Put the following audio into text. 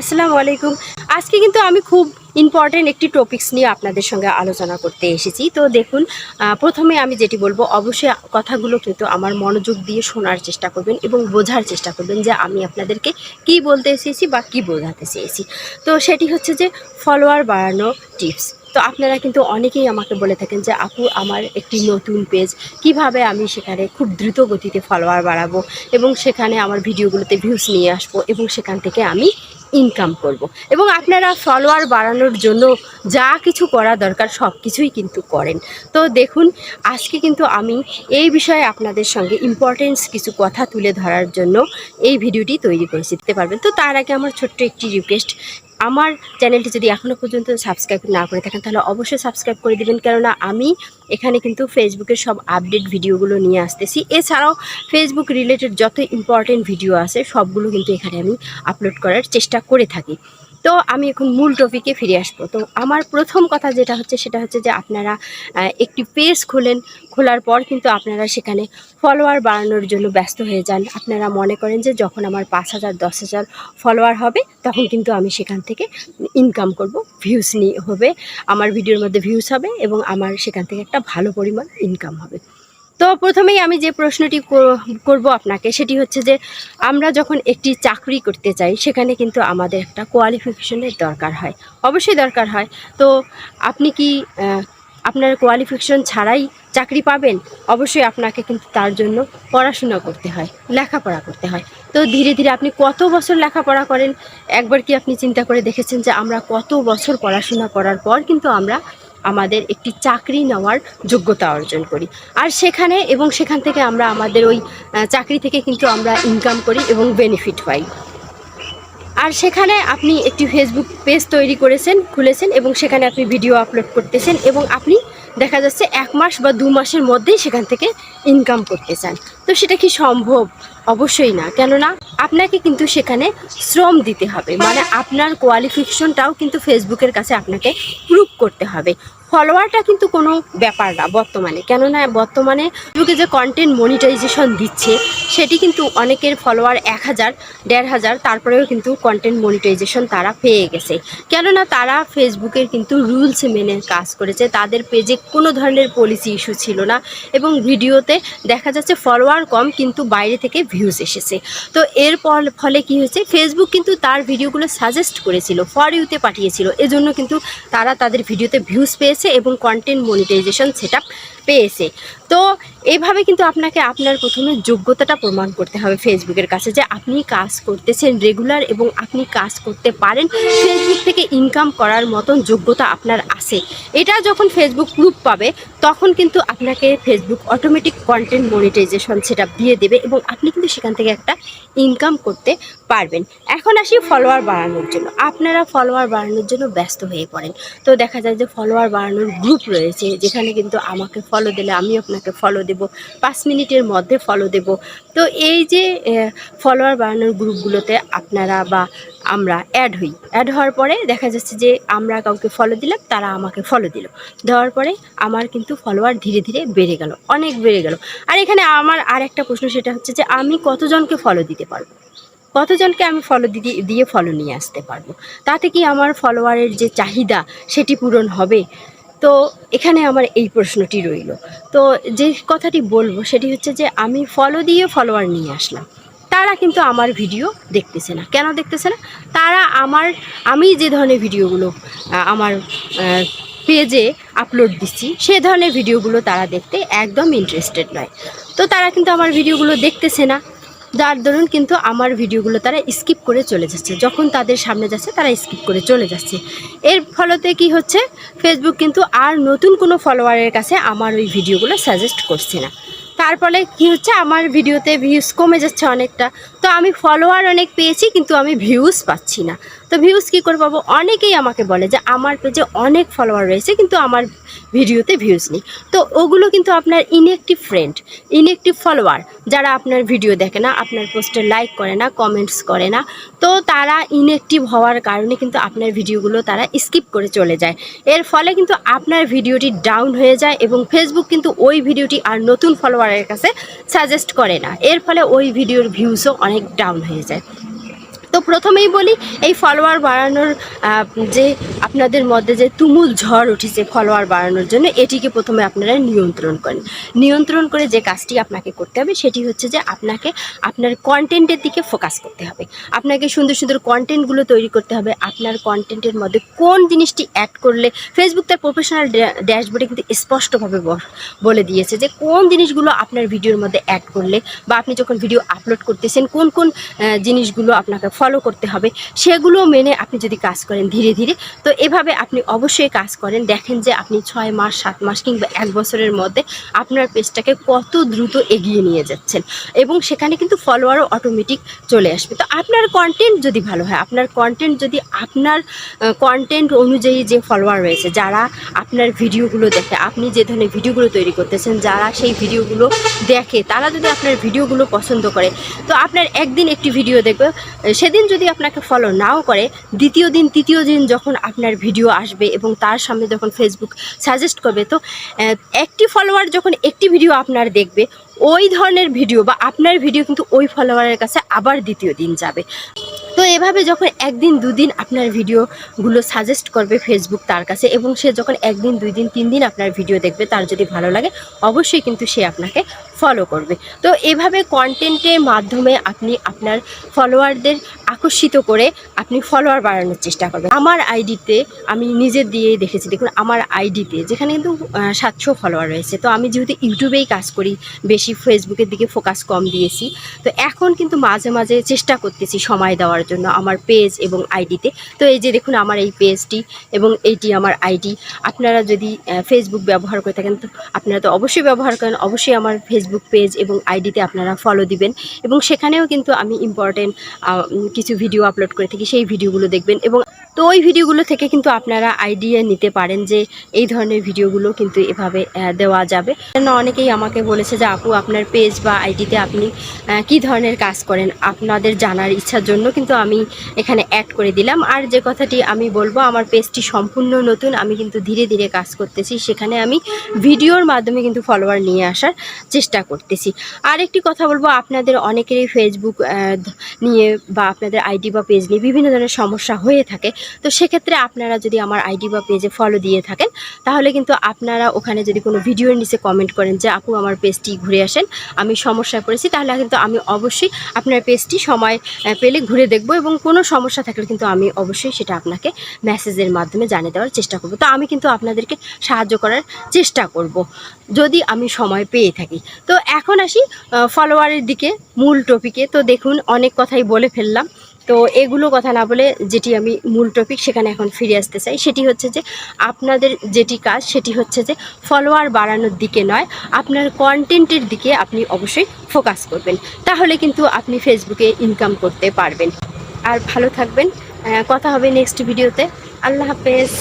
আসসালামু আলাইকুম। আজকে কিন্তু আমি খুব ইম্পর্টেন্ট একটি টপিকস নিয়ে আপনাদের সঙ্গে আলোচনা করতে এসেছি। তো দেখুন প্রথমে আমি যেটি বলব, অবশ্যই কথাগুলো কিন্তু আমার মনোযোগ দিয়ে শোনার চেষ্টা করবেন এবং বোঝার চেষ্টা করবেন যে আমি আপনাদেরকে কি বলতে এসেছি বা কি বোঝাতে চেয়েছি। তো সেটি হচ্ছে যে ফলোয়ার বাড়ানো টিপস তো আপনারা কিন্তু অনেকেই আমাকে বলে থাকেন যে, আপু, আমার একটি নতুন পেজ কীভাবে আমি সেখানে খুব দ্রুত গতিতে ফলোয়ার বাড়াবো এবং সেখানে আমার ভিডিওগুলোতে ভিউজ নিয়ে আসব এবং সেখান থেকে আমি ইনকাম করব। এবং আপনারা ফলোয়ার বাড়ানোর জন্য যা কিছু করা দরকার সব কিছুই কিন্তু করেন। তো দেখুন, আজকে কিন্তু আমি এই বিষয়ে আপনাদের সঙ্গে ইম্পর্টেন্স কিছু কথা তুলে ধরার জন্য এই ভিডিওটি তৈরি করে শিখতে পারবেন। তো তার আগে আমার ছোট্ট একটি রিকোয়েস্ট আমার চ্যানেলটি যদি এখনও পর্যন্ত সাবস্ক্রাইব না করে থাকেন, তাহলে অবশ্যই সাবস্ক্রাইব করে দেবেন। কেননা আমি এখানে কিন্তু ফেসবুকের সব আপডেট ভিডিওগুলো নিয়ে আসতেছি। এছাড়াও ফেসবুক রিলেটেড যত ইম্পর্টেন্ট ভিডিও আছে, সবগুলো কিন্তু এখানে আমি আপলোড করার চেষ্টা করে থাকি। তো আমি এখন মূল টপিকে ফিরে আসব। তো আমার প্রথম কথা যেটা হচ্ছে সেটা হচ্ছে যে আপনারা একটি পেজ খোলেন, খোলার পর কিন্তু আপনারা সেখানে ফলোয়ার বাড়ানোর জন্য ব্যস্ত হয়ে যান। আপনারা মনে করেন যে যখন আমার পাঁচ হাজার, দশ হাজার ফলোয়ার হবে, তখন কিন্তু আমি সেখান থেকে ইনকাম করব ভিউজ নিয়ে হবে, আমার ভিডিওর মধ্যে ভিউজ হবে এবং আমার সেখান থেকে একটা ভালো পরিমাণ ইনকাম হবে। তো প্রথমেই আমি যে প্রশ্নটি কর- করব আপনাকে, সেটি হচ্ছে যে, আমরা যখন একটি চাকরি করতে চাই, সেখানে কিন্তু আমাদের একটা কোয়ালিফিকেশনের দরকার হয়। অবশ্যই দরকার হয়। তো আপনি কি আপনার কোয়ালিফিকেশন ছাড়াই চাকরি পাবেন? অবশ্যই আপনাকে কিন্তু তার জন্য পড়াশোনা করতে হয়, লেখাপড়া করতে হয়। তো ধীরে ধীরে আপনি কত বছর লেখাপড়া করেন? একবার কি আপনি চিন্তা করে দেখেছেন যে, আমরা কত বছর পড়াশোনা করার পর কিন্তু আমরা আমাদের একটি চাকরি নেওয়ার যোগ্যতা অর্জন করি। আর সেখানে এবং সেখান থেকে আমরা আমাদের ওই চাকরি থেকে কিন্তু আমরা ইনকাম করি এবং বেনিফিট পাই। আর সেখানে আপনি একটি ফেসবুক পেজ তৈরি করেছেন, খুলেছেন এবং সেখানে আপনি ভিডিও আপলোড করতেছেন এবং আপনি দেখা যাচ্ছে এক মাস বা দু মাসের মধ্যেই সেখান থেকে ইনকাম করতে চান তো সেটা কি সম্ভব? অবশ্যই না। কেননা আপনাকে কিন্তু সেখানে শ্রম দিতে হবে। মানে আপনার কোয়ালিফিকেশনটাও কিন্তু ফেসবুকের কাছে আপনাকে প্রুভ করতে হবে। ফলোয়ারটা কিন্তু কোনো ব্যাপার না বর্তমানে। কেননা বর্তমানে ফেসবুকে যে কন্টেন্ট মনিটাইজেশন দিচ্ছে, সেটি কিন্তু অনেকের ফলোয়ার এক হাজার, দেড় হাজার, তারপরেও কিন্তু কন্টেন্ট মনিটাইজেশন তারা পেয়ে গেছে। কেননা তারা ফেসবুকের কিন্তু রুলস মেনে কাজ করেছে, তাদের পেজে কোনো ধরনের পলিসি ইস্যু ছিল না এবং ভিডিওতে দেখা যাচ্ছে ফলোয়ার কম, কিন্তু বাইরে থেকে ভিউজ এসেছে। তো এর ফল- ফলে কি হয়েছে? ফেসবুক কিন্তু তার ভিডিওগুলো সাজেস্ট করেছিল ফর ইউতে পাঠিয়েছিল, এজন্য কিন্তু তারা তাদের ভিডিওতে ভিউজ পেয়েছে। এবং কন্টেন্ট মনিটাইজেশন সেট পেয়েছে। তো এইভাবে কিন্তু আপনাকে আপনার প্রথমে যোগ্যতাটা প্রমাণ করতে হবে ফেসবুকের কাছে যে আপনি কাজ করতেছেন রেগুলার এবং আপনি কাজ করতে পারেন, ফেসবুক থেকে ইনকাম করার মতন যোগ্যতা আপনার আছে। এটা যখন ফেসবুক প্রুফ পাবে, তখন কিন্তু আপনাকে ফেসবুক অটোমেটিক কন্টেন্ট মনিটাইজেশন সেটা দিয়ে দেবে এবং আপনি কিন্তু সেখান থেকে একটা ইনকাম করতে পারবেন। এখন আসি ফলোয়ার বাড়ানোর জন্য। আপনারা ফলোয়ার বাড়ানোর জন্য ব্যস্ত হয়ে পড়েন। তো দেখা যায় যে ফলোয়ার বাড়ানোর গ্রুপ রয়েছে, যেখানে কিন্তু আমাকে ফলো দিলে আমি আপনাকে ফলো দেব। পাঁচ মিনিটের মধ্যে ফলো দেব। তো এই যে ফলোয়ার বাড়ানোর গ্রুপগুলোতে আপনারা বা আমরা অ্যাড হই। অ্যাড হওয়ার পরে দেখা যাচ্ছে যে, আমরা কাউকে ফলো দিলাম, তারা আমাকে ফলো দিল। দেওয়ার পরে আমার কিন্তু ফলোয়ার ধীরে ধীরে বেড়ে গেল, অনেক বেড়ে গেল। আর এখানে আমার আর একটা প্রশ্ন, সেটা হচ্ছে যে, আমি কতজনকে ফলো দিতে পারব? কতজনকে আমি ফলো দিদি, দিয়ে ফলো নিয়ে আসতে পারব? তাতে কি আমার ফলোয়ারের যে চাহিদা, সেটি পূরণ হবে? তো এখানে আমার এই প্রশ্নটি রইল। তো যে কথাটি বলব সেটি হচ্ছে যে আমি ফলো দিয়ে ফলোয়ার নিয়ে আসলাম। তারা কিন্তু আমার ভিডিও দেখতেছে না। কেন দেখতেছে না? তারা আমার, আমি যে ধরনের ভিডিওগুলো আমার পেজে আপলোড দিচ্ছি, সে ধরনের ভিডিওগুলো তারা দেখতে একদম ইন্টারেস্টেড নয়। তো তারা কিন্তু আমার ভিডিওগুলো দেখতেছে না। যার দরুন কিন্তু আমার ভিডিওগুলো তারা স্কিপ করে চলে যাচ্ছে। যখন তাদের সামনে যাচ্ছে, তারা স্কিপ করে চলে যাচ্ছে। এর ফলতে কি হচ্ছে? ফেসবুক কিন্তু আর নতুন কোনো ফলোয়ারের কাছে আমার ওই ভিডিওগুলো সাজেস্ট করছে না। তার ফলে কী হচ্ছে? আমার ভিডিওতে ভিউজ কমে যাচ্ছে অনেকটা। তো আমি ফলোয়ার অনেক পেয়েছি, কিন্তু আমি ভিউজ পাচ্ছি না। তো ভিউজ কী করে পাবো? অনেকেই আমাকে বলে যে আমার পেজে অনেক ফলোয়ার রয়েছে, কিন্তু আমার ভিডিওতে ভিউজ নেই। তো ওগুলো কিন্তু আপনার ইনএক্টিভ ফ্রেন্ড ইনএক্টিভ ফলোয়ার যারা আপনার ভিডিও দেখে না, আপনার পোস্টে লাইক করে না কমেন্টস করে না, তো তারা ইনএক্টিভ হওয়ার কারণে কিন্তু আপনার ভিডিওগুলো তারা স্কিপ করে চলে যায়। এর ফলে কিন্তু আপনার ভিডিওটি ডাউন হয়ে যায় এবং ফেসবুক কিন্তু ওই ভিডিওটি আর নতুন ফলোয়ারের কাছে সাজেস্ট করে না। এর ফলে ওই ভিডিওর ভিউজও অনেক ডাউন হয়ে যায়। প্রথমেই বলি, এই ফলোয়ার বাড়ানোর যে আপনাদের মধ্যে যে তুমুল ঝড় উঠেছে ফলোয়ার বাড়ানোর জন্য, এটিকে প্রথমে আপনারা নিয়ন্ত্রণ করেন। নিয়ন্ত্রণ করে যে কাজটি আপনাকে করতে হবে, সেটি হচ্ছে যে আপনাকে আপনার কন্টেন্টের দিকে ফোকাস করতে হবে। আপনাকে সুন্দর সুন্দর কন্টেন্টগুলো তৈরি করতে হবে। আপনার কন্টেন্টের মধ্যে কোন জিনিসটি অ্যাড করলে ফেসবুক তার প্রফেশনাল ড্যাশবোর্ডে কিন্তু স্পষ্টভাবে বলে দিয়েছে যে কোন জিনিসগুলো আপনার ভিডিওর মধ্যে অ্যাড করলে বা আপনি যখন ভিডিও আপলোড করতেছেন, কোন কোন জিনিসগুলো আপনাকে ফলো করতে হবে। সেগুলো মেনে আপনি যদি কাজ করেন ধীরে ধীরে, তো এভাবে আপনি অবশ্যই কাজ করেন। দেখেন যে আপনি ছয় মাস, সাত মাস কিংবা এক বছরের মধ্যে আপনার পেজটাকে কত দ্রুত এগিয়ে নিয়ে যাচ্ছেন এবং সেখানে কিন্তু ফলোয়ারও অটোমেটিক চলে আসবে। তো আপনার কন্টেন্ট যদি ভালো হয়, আপনার কন্টেন্ট যদি আপনার কন্টেন্ট অনুযায়ী যে ফলোয়ার রয়েছে, যারা আপনার ভিডিওগুলো দেখে, আপনি যে ধরনের ভিডিওগুলো তৈরি করতেছেন, যারা সেই ভিডিওগুলো দেখে, তারা যদি আপনার ভিডিওগুলো পছন্দ করে, তো আপনার একদিন একটি ভিডিও দেখবে, সেদিন যদি আপনাকে ফলো নাও করে, দ্বিতীয় দিন, তৃতীয় দিন যখন আপনার ভিডিও আসবে এবং তার সামনে যখন ফেসবুক সাজেস্ট করবে, তো একটি ফলোয়ার যখন একটি ভিডিও আপনার দেখবে, ওই ধরনের ভিডিও বা আপনার ভিডিও কিন্তু ওই ফলোয়ারের কাছে আবার দ্বিতীয় দিন যাবে। তো এভাবে যখন একদিন, দুদিন আপনার ভিডিওগুলো সাজেস্ট করবে ফেসবুক তার কাছে এবং সে যখন একদিন দুই দিন তিন দিন আপনার ভিডিও দেখবে, তার যদি ভালো লাগে, অবশ্যই কিন্তু সে আপনাকে ফলো করবে। তো এভাবে কন্টেন্টের মাধ্যমে আপনি আপনার ফলোয়ারদের আকর্ষিত করে আপনি ফলোয়ার বাড়ানোর চেষ্টা করবেন। আমার আইডিতে আমি নিজে দিয়েই দেখেছি। দেখুন, আমার আইডিতে যেখানে কিন্তু সাতশো ফলোয়ার রয়েছে। তো আমি যেহেতু ইউটিউবেই কাজ করি, বেশি ফেসবুকের দিকে ফোকাস কম দিয়েছি। তো এখন কিন্তু মাঝে মাঝে চেষ্টা করতেছি সময় দেওয়ার জন্য আমার পেজ এবং আইডিতে তো। এই যে দেখুন আমার এই পেজটি এবং এইটি আমার আইডি আপনারা যদি ফেসবুক ব্যবহার করে থাকেন তো আপনারা তো অবশ্যই ব্যবহার করেন। অবশ্যই আমার ফেসবুক পেজ এবং আইডিতে আপনারা ফলো দিবেন। এবং সেখানেও কিন্তু আমি ইম্পর্টেন্ট কিছু ভিডিও আপলোড করে থাকি। সেই ভিডিওগুলো দেখবেন। এবং তো ওই ভিডিওগুলো থেকে কিন্তু আপনারা আইডিয়া নিতে পারেন যে এই ধরনের ভিডিওগুলো কিন্তু এভাবে দেওয়া যাবে। কেন অনেকেই আমাকে বলেছে যে, আপু, আপনার পেজ বা আইডিতে আপনি কি ধরনের কাজ করেন? আপনাদের জানার ইচ্ছার জন্য কিন্তু আমি এখানে অ্যাড করে দিলাম। আর যে কথাটি আমি বলব, আমার পেজটি সম্পূর্ণ নতুন, আমি কিন্তু ধীরে ধীরে কাজ করতেছি। সেখানে আমি ভিডিওর মাধ্যমে কিন্তু ফলোয়ার নিয়ে আসার চেষ্টা করতেছি। আর একটি কথা বলব, আপনাদের অনেকেরই ফেসবুক নিয়ে বা আপনাদের আইডি বা পেজ নিয়ে বিভিন্ন ধরনের সমস্যা হয়ে থাকে। তো সেক্ষেত্রে আপনারা যদি আমার আইডি বা পেজে ফলো দিয়ে থাকেন, তাহলে কিন্তু আপনারা ওখানে যদি কোনো ভিডিওর নিচে কমেন্ট করেন যে, আপু, আমার পেজটি ঘুরে আসেন, আমি সমস্যায় পড়েছি, তাহলে কিন্তু আমি অবশ্যই আপনার পেজটি সময় পেলে ঘুরে দেখব। এবং কোনো সমস্যা থাকলে কিন্তু আমি অবশ্যই সেটা আপনাকে মেসেজের মাধ্যমে জানিয়ে দেওয়ার চেষ্টা করব। তো আমি কিন্তু আপনাদেরকে সাহায্য করার চেষ্টা করব, যদি আমি সময় পেয়ে থাকি। তো এখন আসি ফলোয়ারের দিকে, মূল টপিকে তো দেখুন, অনেক কথাই বলে ফেললাম। তো এগুলো কথা না বলে যেটি আমি মূল টপিক সেখানে এখন ফিরে আসতে চাই, সেটি হচ্ছে যে আপনাদের যেটি কাজ সেটি হচ্ছে যে ফলোয়ার বাড়ানোর দিকে নয়, আপনার কন্টেন্টের দিকে আপনি অবশ্যই ফোকাস করবেন। তাহলে কিন্তু আপনি ফেসবুকে ইনকাম করতে পারবেন। আর ভালো থাকবেন। কথা হবে নেক্সট ভিডিওতে আল্লাহ হাফেজ।